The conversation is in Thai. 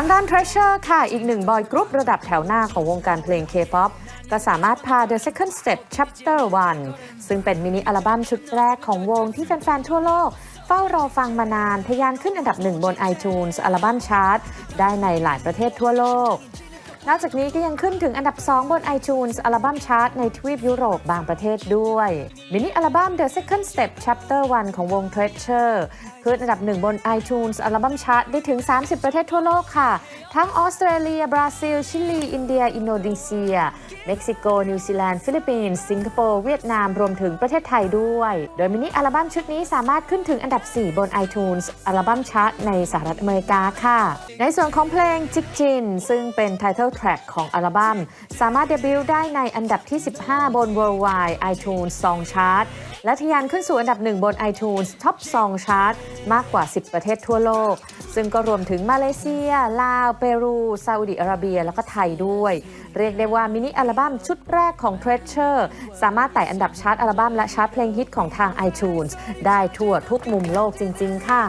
างด้าน Treasure ค่ะ อีกหนึ่งบอยกรุ๊ประดับแถวหน้าของวงการเพลง K-POP ก็สามารถพา The Second Step Chapter 1 ซึ่งเป็นมินิอัลบั้มชุดแรกของวงที่แฟนๆ ทั่วโลก เฝ้ารอฟังมานานทะยานขึ้นอันดับหนึ่งบน iTunes อัลบั้มชาร์ตได้ในหลายประเทศทั่วโลก นอกจากนี้ก็ยังขึ้นถึงอันดับ 2 บน iTunes อัลบั้มชาร์ตในทวีปยุโรปบางประเทศด้วยมินิอัลบั้ม The Second Step Chapter 1 ของวง Treasure ขึ้นอันดับ 1 บน iTunes อัลบั้มชาร์ตได้ถึง 30 ประเทศทั่วโลกค่ะ ทั้งออสเตรเลีย บราซิล ชิลี อินเดีย อินโดนีเซีย เม็กซิโก นิวซีแลนด์ ฟิลิปปินส์ สิงคโปร์ เวียดนาม รวมถึงประเทศไทยด้วย โดยมินิอัลบั้มชุดนี้สามารถขึ้นถึงอันดับ 4 บน iTunes อัลบั้มชาร์ตในสหรัฐอเมริกาค่ะ ในส่วนของเพลงจิกจินซึ่งเป็น Title Track ของอัลบั้ม สามารถเดบิวต์ได้ในอันดับที่ 15 บน Worldwide iTunes Song Chart และทะยานขึ้นสู่อันดับหนึ่งบน iTunes Top Song Chart มากกว่า 10 ประเทศทั่วโลก ซึ่งก็รวมถึงมาเลเซีย ลาว เปรู ซาอุดิอาระเบีย แล้วก็ไทยด้วย เรียกได้ว่ามินิอัลบั้มชุดแรกของ Treasure สามารถไต่อันดับชาร์ตอัลบั้มและชาร์ตเพลงฮิตของทาง iTunes ได้ทั่วทุกมุมโลกจริง ๆ ค่ะ